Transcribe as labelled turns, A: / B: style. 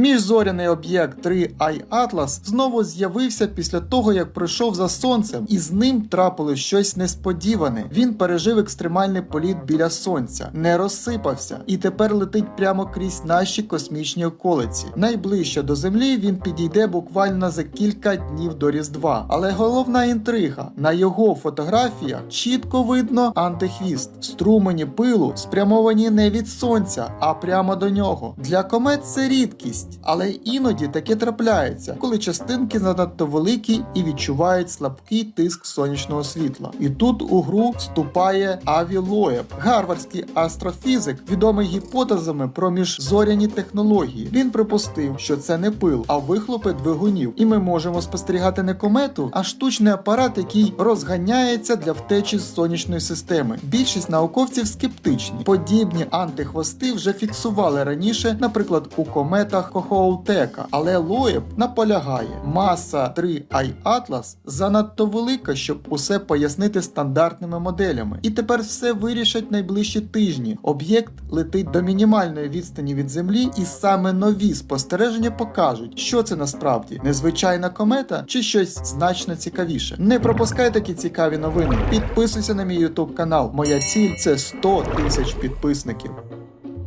A: Міжзоряний об'єкт 3 i Atlas знову з'явився після того, як пройшов за сонцем, і з ним трапилось щось несподіване. Він пережив екстремальний політ біля сонця, не розсипався і тепер летить прямо крізь наші космічні околиці. Найближче до землі він підійде буквально за кілька днів до Різдва. Але головна інтрига на його фотографіях чітко видно антихвіст. Струмені пилу спрямовані не від сонця, а прямо до нього. Для комет це рідкість, але іноді таке трапляється, коли частинки занадто великі і відчувають слабкий тиск сонячного світла. І тут у гру вступає Аві Лоєб, гарвардський астрофізик, відомий гіпотезами про міжзоряні технології. Він припустив, що це не пил, а вихлопи двигунів, і ми можемо спостерігати не комету, а штучний апарат, який розганяється для втечі з сонячної системи. Більшість науковців скептичні. Подібні антихвости вже фіксували раніше, наприклад, у кометах Кохоутека. Але Лоєб наполягає, маса 3 i Atlas занадто велика, щоб усе пояснити стандартними моделями. І тепер все вирішать найближчі тижні. Об'єкт летить до мінімальної відстані від Землі, і саме нові спостереження покажуть, що це насправді незвичайна комета чи щось значно цікавіше. Не пропускай такі цікаві новини. Підписуйся на мій YouTube канал. Моя ціль це 100 тисяч підписників.